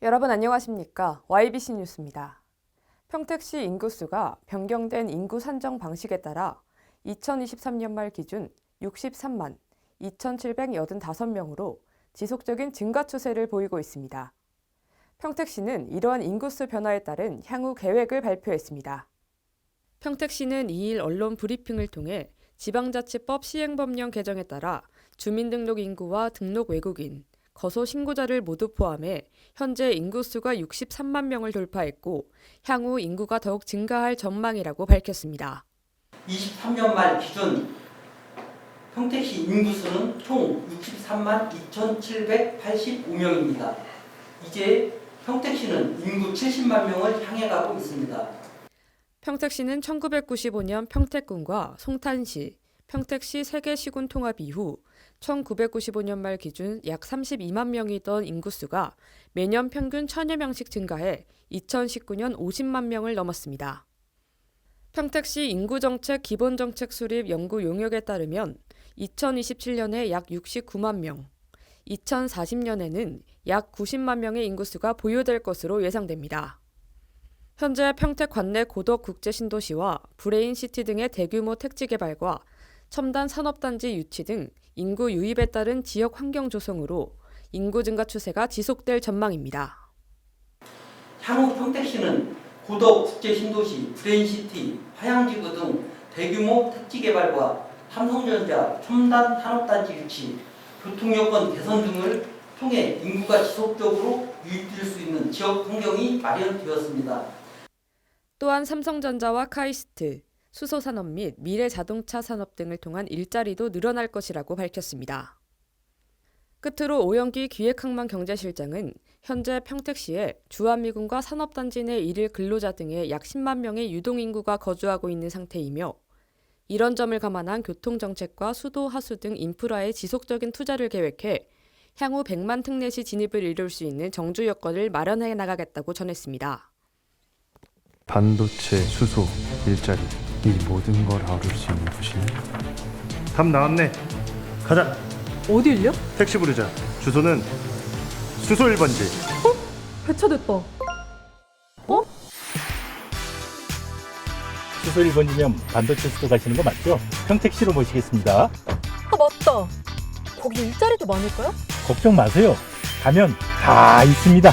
여러분 안녕하십니까? YBC 뉴스입니다. 평택시 인구수가 변경된 인구 산정 방식에 따라 2023년 말 기준 63만 2,785명으로 지속적인 증가 추세를 보이고 있습니다. 평택시는 이러한 인구수 변화에 따른 향후 계획을 발표했습니다. 평택시는 2일 언론 브리핑을 통해 지방자치법 시행법령 개정에 따라 주민등록 인구와 등록 외국인, 거소 신고자를 모두 포함해 현재 인구수가 63만 명을 돌파했고 향후 인구가 더욱 증가할 전망이라고 밝혔습니다. 23년 말 기준 평택시 인구수는 총 63만 2,785명입니다. 이제 평택시는 인구 70만 명을 향해 가고 있습니다. 평택시는 1995년 평택군과 송탄시, 평택시 세계시군 통합 이후 1995년 말 기준 약 32만 명이던 인구수가 매년 평균 1000여 명씩 증가해 2019년 50만 명을 넘었습니다. 평택시 인구정책 기본정책 수립 연구 용역에 따르면 2027년에 약 69만 명, 2040년에는 약 90만 명의 인구수가 보유될 것으로 예상됩니다. 현재 평택 관내 고덕 국제 신도시와 브레인 시티 등의 대규모 택지 개발과 첨단 산업단지 유치 등 인구 유입에 따른 지역 환경 조성으로 인구 증가 추세가 지속될 전망입니다. 향후 평택시는 고덕 국제 신도시, 브레인시티, 화양지구 등 대규모 택지 개발과 삼성전자 첨단 산업단지 유치, 교통여건 개선 등을 통해 인구가 지속적으로 유입될 수 있는 지역 환경이 마련되었습니다. 또한 삼성전자와 카이스트, 수소 산업 및 미래 자동차 산업 등을 통한 일자리도 늘어날 것이라고 밝혔습니다. 끝으로 오영기 기획항만 경제실장은 현재 평택시에 주한미군과 산업단지 내 일일 근로자 등의 약 10만 명의 유동인구가 거주하고 있는 상태이며 이런 점을 감안한 교통정책과 수도, 하수 등 인프라의 지속적인 투자를 계획해 향후 100만 특례시 진입을 이룰 수 있는 정주 여건을 마련해 나가겠다고 전했습니다. 반도체, 수소, 일자리 이 모든 걸 아울 수 있는 곳이네. 답 나왔네. 가자. 어딜요? 택시 부르자. 주소는 수소 1번지. 배차됐다. 수소 1번이면 반도체 수도 가시는 거 맞죠? 평택시로 모시겠습니다. 아 맞다. 거기 일자리도 많을까요? 걱정 마세요. 가면 다 있습니다.